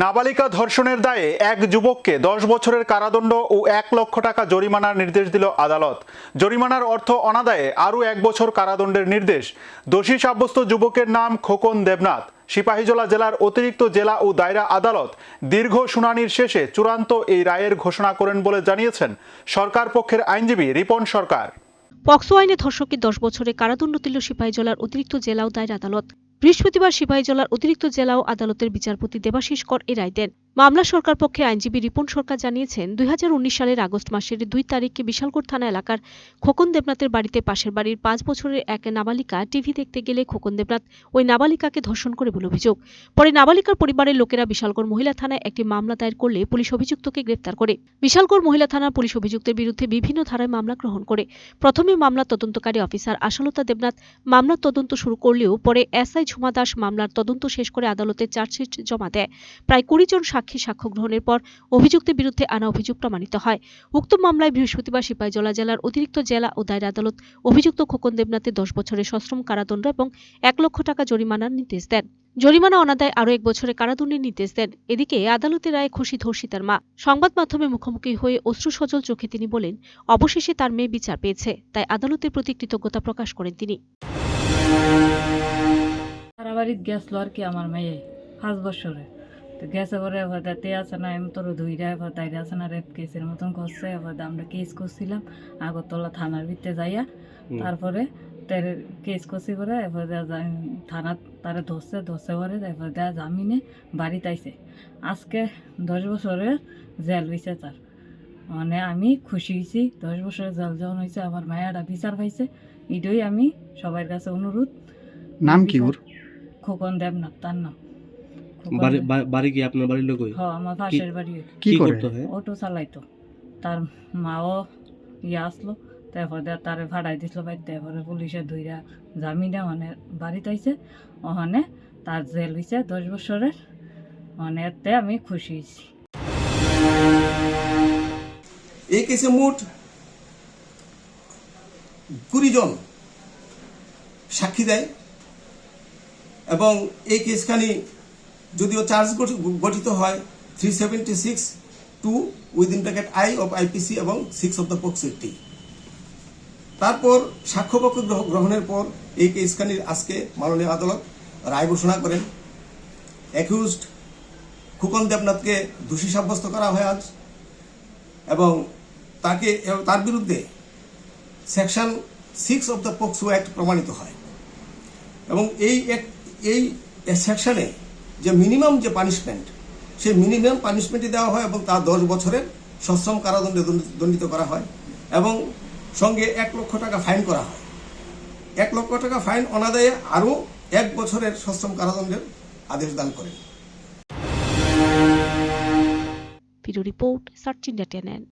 নাবালিকা ধর্ষণের দায়ে এক যুবককে দশ বছরের কারাদণ্ড ও এক লক্ষ টাকা জরিমানার নির্দেশ দিল আদালত। জরিমানার অর্থ অনাদায়ে আরও এক বছর কারাদণ্ডের নির্দেশ। দোষী সাব্যস্ত যুবকের নাম খোকন দেবনাথ। সিপাহীজলা জেলার অতিরিক্ত জেলা ও দায়রা আদালত দীর্ঘ শুনানির শেষে চূড়ান্ত এই রায়ের ঘোষণা করেন বলে জানিয়েছেন সরকার পক্ষের আইনজীবী রিপন সরকার। পক্সো আইনে ধর্ষককে দশ বছরের কারাদণ্ড দিল সিপাহীজলার অতিরিক্ত জেলা ও দায়ের আদালত। বৃহস্পতিবার সিপাহীজলার অতিরিক্ত জেলা ও আদালতের বিচারপতি দেবাশিস কর এ রায় দেন। মামলা সরকার পক্ষে আইনজীবী রিপন সরকার জানিয়েছেন, দুই সালের আগস্ট মাসের দুই তারিখে বিশালগড় থানা এলাকার খোকন দেবনাথের বাড়িতে পাশের বাড়ির পাঁচ বছরের এক নাবালিকা টিভি দেখতে গেলে খোকন দেবনাথ ওই নাবালিকাকে ধর্ষণ করে বলে অভিযোগ। পরে নাবালিকার পরিবারের লোকেরা বিশালগড় মহিলা থানায় একটি মামলা দায়ের করলে পুলিশ অভিযুক্তকে গ্রেপ্তার করে। বিশালগড় মহিলা থানার পুলিশ অভিযুক্তের বিরুদ্ধে বিভিন্ন ধারায় মামলা গ্রহণ করে। প্রথমে মামলা তদন্তকারী অফিসার আশালতা দেবনাথ মামলার তদন্ত শুরু করলেও পরে এসআই ঝুমা দাস মামলার তদন্ত শেষ করে আদালতে চার্জশিট জমা দেয়। প্রায় কুড়ি জন সাক্ষী সাক্ষ্য গ্রহণের পর অভিযুক্তের বিরুদ্ধে আনা অভিযোগ প্রমাণিত হয়। উক্ত মামলায় বৃহস্পতিবার সিপাহীজলা জেলার অতিরিক্ত জেলা ও দায়রা আদালত অভিযুক্ত খোকন দেবনাথের দশ বছরের সশ্রম কারাদণ্ড এবং এক লক্ষ টাকা জরিমানার নির্দেশ দেন। জরিমানা অনাদায় আরও এক বছরের কারাদণ্ডের নির্দেশ দেন। এদিকে আদালতের রায়ে খুশি ধর্ষিতার মা। সংবাদ মাধ্যমে মুখোমুখি হয়ে অশ্রু সজল চোখে তিনি বলেন, অবশেষে তার মেয়ে বিচার পেয়েছে, তাই আদালতের প্রতি কৃতজ্ঞতা প্রকাশ করেন তিনি। সারা বাড়িত গেছিল আর কি আমার মেয়ে? পাঁচ বছরে। তো গেছে পরে এবার তে আছে না এম তোর ধুইরা এবার দাইরে আছে না রেপ কেসের মতন করছে এবার আমরা কেস করছিলাম আগরতলা থানার ভিতরে যাইয়া। তারপরে তার কেস করছি পরে এবার থানা তারে ধরছে ধরছে পরে এবার দেয়া জামিনে বাড়িতে আইছে আজকে দশ বছরের জেল হয়েছে তার। মানে আমি খুশি হয়েছি দশ বছরের জেল যখন হয়েছে আমার মায়েরা বিচার পাইছে এটাই আমি সবার কাছে অনুরোধ। নাম কি ওর? খোকন দেবনাথ তার নাম। বাড়ি কি আপনার বাড়ির লোক হ আমার পাশের বাড়ি। কি করে? করতে হয়? অটো চালাইতো। তার মাও ইয়ে আসলো তারপরে তারে ভাড়াই দিছিল বাড়ি তারপরে পুলিশে ধইরা জামিনে মানে বাড়িতে আইছে। ওখানে তার জেল হয়েছে দশ বছরের। মানে এতে আমি খুশি হয়েছি এই কেসে মোট কুড়ি জন সাক্ষী দেয়? এবং এই কেসখানি যদিও চার্জ গঠি- গঠিত হয় three seventy six two within bracket I of IPC এবং সিক্স অফ দ্য পক্সো একটি তারপর সাক্ষ্যপক্ষ গ্রহ- গ্রহণের পর এই কেসখানির আজকে মাননীয় আদালত রায় ঘোষণা করেন। অ্যাকিউজড খুকন দেবনাথকে দোষী সাব্যস্ত করা হয় আজ এবং তাকে, তার বিরুদ্ধে section six of the POCSO act প্রমাণিত হয়। এবং এই এই সেকশনে যে মিনিমাম যে পানিশমেন্ট সেই মিনিমাম পানিশমেন্টই দেওয়া হয় এবং তা দশ বছরের সশ্রম কারাদণ্ডে দণ্ডিত করা হয় এবং সঙ্গে এক লক্ষ টাকা ফাইন করা হয়। এক লক্ষ টাকা ফাইন অনাদায়ে আরও এক বছরের সশ্রম কারাদণ্ডের আদেশ দান করেন। Video report, search India টেনেন।